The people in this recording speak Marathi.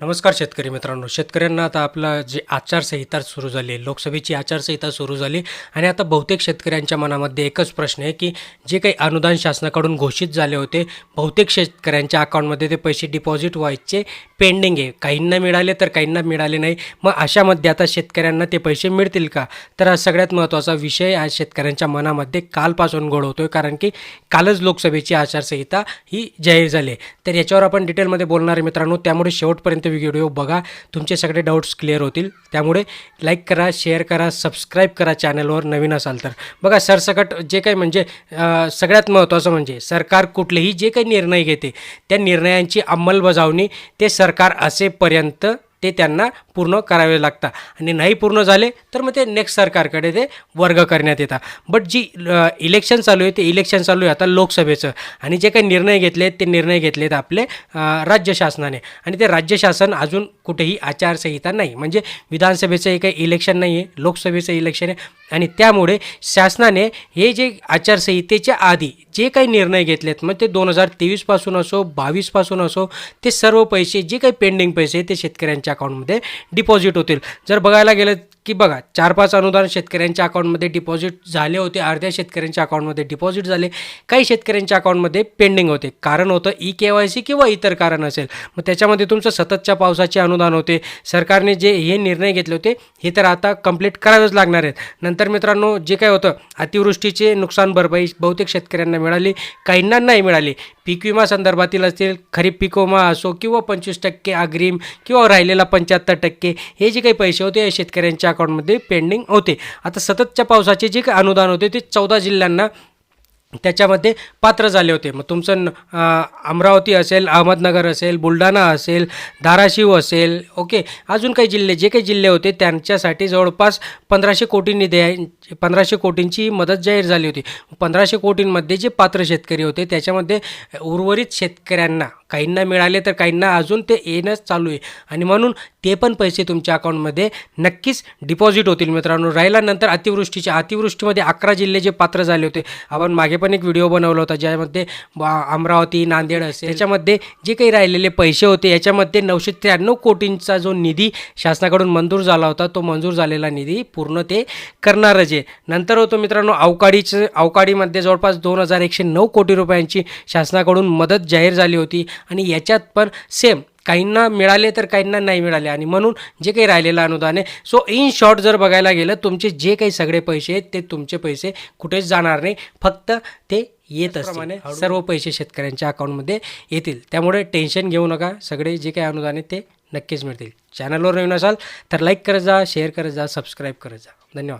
नमस्कार शेतकरी मित्रांनो. शेतकऱ्यांना आता आपला जे आचारसंहिता सुरू झाली आहे लोकसभेची आचारसंहिता सुरू झाली आणि आता बहुतेक शेतकऱ्यांच्या मनामध्ये एकच प्रश्न आहे की जे काही अनुदान शासनाकडून घोषित झाले होते बहुतेक शेतकऱ्यांच्या अकाउंटमध्ये ते पैसे डिपॉझिट व्हायचे पेंडिंग आहे. काहींना मिळाले तर काहींना मिळाले नाही. मग अशामध्ये आता शेतकऱ्यांना ते पैसे मिळतील का? तर हा सगळ्यात महत्त्वाचा विषय आज शेतकऱ्यांच्या मनामध्ये कालपासून घोळवतो आहे कारण की कालच लोकसभेची आचारसंहिता ही जाहीर झाली आहे. तर याच्यावर आपण डिटेलमध्ये बोलणार आहे मित्रांनो. त्यामुळे शेवटपर्यंत व्हिडिओ बघा. तुमचे सगळे डाऊट्स क्लिअर होतील. त्यामुळे लाईक करा शेअर करा सबस्क्राईब करा चॅनलवर नवीन असाल तर. बघा सरसकट जे काही म्हणजे सगळ्यात महत्त्वाचं म्हणजे सरकार कुठलेही जे काही निर्णय घेते त्या निर्णयांची अंमलबजावणी ते सरकार असेपर्यंत ते त्यांना पूर्ण करावे लागतात. आणि नाही पूर्ण झाले तर मग ते नेक्स्ट सरकारकडे ते वर्ग करण्यात येतात. बट जी इलेक्शन चालू आहे ते इलेक्शन चालू आहे आता लोकसभेचं. आणि जे काही निर्णय घेतले आहेत ते निर्णय घेतलेत आपले राज्य शासनाने. आणि ते राज्य शासन अजून कुठेही आचारसंहिता नाही. म्हणजे विधानसभेचं हे काही इलेक्शन नाही आहे लोकसभेचं इलेक्शन आहे आणि त्यामुळे शासनाने हे जे आचारसंहितेच्या आधी जे काही निर्णय घेतलेत मग ते दोन हजार तेवीसपासून असो बावीसपासून असो ते सर्व पैसे जे काही पेंडिंग पैसे ते शेतकऱ्यांच्या अकाउंटमध्ये डिपॉझिट होतील. जर बघायला गेलं की बघा चार पाच अनुदान शेतकऱ्यांच्या अकाउंटमध्ये डिपॉझिट झाले होते अर्ध्या शेतकऱ्यांच्या अकाउंटमध्ये डिपॉझिट झाले. काही शेतकऱ्यांच्या अकाउंटमध्ये पेंडिंग होते. कारण होतं ई के वाय सी किंवा इतर कारण असेल. मग त्याच्यामध्ये तुमचं सततच्या पावसाचे अनुदान होते. सरकारने जे हे निर्णय घेतले होते हे तर आता कंप्लीट करावेच लागणार आहेत. नंतर मित्रांनो जे काय होतं अतिवृष्टीचे नुकसान भरपाई बहुतेक शेतकऱ्यांना मिळाली काहींना नाही मिळाली. पीक विमा संदर्भातील असतील खरीप पीक विमा असो किंवा पंचवीस टक्के अग्रिम किंवा राहिलेला पंच्याहत्तर टक्के हे जे काही पैसे होते हे शेतकऱ्यांच्या अकाउंटमध्ये पेंडिंग होते. आता सततच्या पावसाचे जे काही अनुदान होते ते चौदा जिल्ह्यांना त्याच्यामध्ये पात्र झाले होते. मग तुमचं न- अमरावती असेल अहमदनगर असेल बुलढाणा असेल धाराशिव असेल ओके अजून काही जिल्हे जे काही जिल्हे होते त्यांच्यासाठी जवळपास पंधराशे कोटींनी द्या पंधराशे कोटींची मदत जाहीर झाली होती. पंधराशे कोटींमध्ये जे पात्र शेतकरी होते त्याच्यामध्ये उर्वरित शेतकऱ्यांना काहींना मिळाले तर काहींना अजून ते येणंच चालू आहे. आणि म्हणून ते पण पैसे तुमच्या अकाउंटमध्ये नक्कीच डिपॉझिट होतील मित्रांनो. राहिल्यानंतर अतिवृष्टीच्या अतिवृष्टीमध्ये अकरा जिल्हे जे पात्र झाले होते. आपण मागे पण एक व्हिडिओ बनवला होता ज्यामध्ये बा- अमरावती नांदेड असेल त्याच्यामध्ये जे काही राहिलेले पैसे होते याच्यामध्ये नऊशे त्र्याण्णव कोटींचा जो निधी शासनाकडून मंजूर झाला होता तो मंजूर झालेला निधी पूर्ण ते करणारच आहे. नंतर होतो मित्रांनो अवकाळीचं अवकाळीमध्ये जवळपास दोन हजार एकशे नऊ कोटी रुपयांची शासनाकडून मदत जाहीर झाली होती आणि याच्यात पण सेम काहींना मिळाले तर काहींना नाही मिळाले. आणि म्हणून जे काही राहिलेलं अनुदान आहे सो इन शॉर्ट जर बघायला गेलं तुमचे जे काही सगळे पैसे आहेत ते तुमचे पैसे कुठेच जाणार नाही. फक्त ते येत असप्रमाणे सर्व पैसे शेतकऱ्यांच्या अकाउंटमध्ये येतील. त्यामुळे टेन्शन घेऊ नका. सगळे जे काही अनुदान आहे ते नक्कीच मिळतील. चॅनलवर नवीन असाल तर लाईक करत जा शेअर करत जा सबस्क्राईब करत जा. धन्यवाद.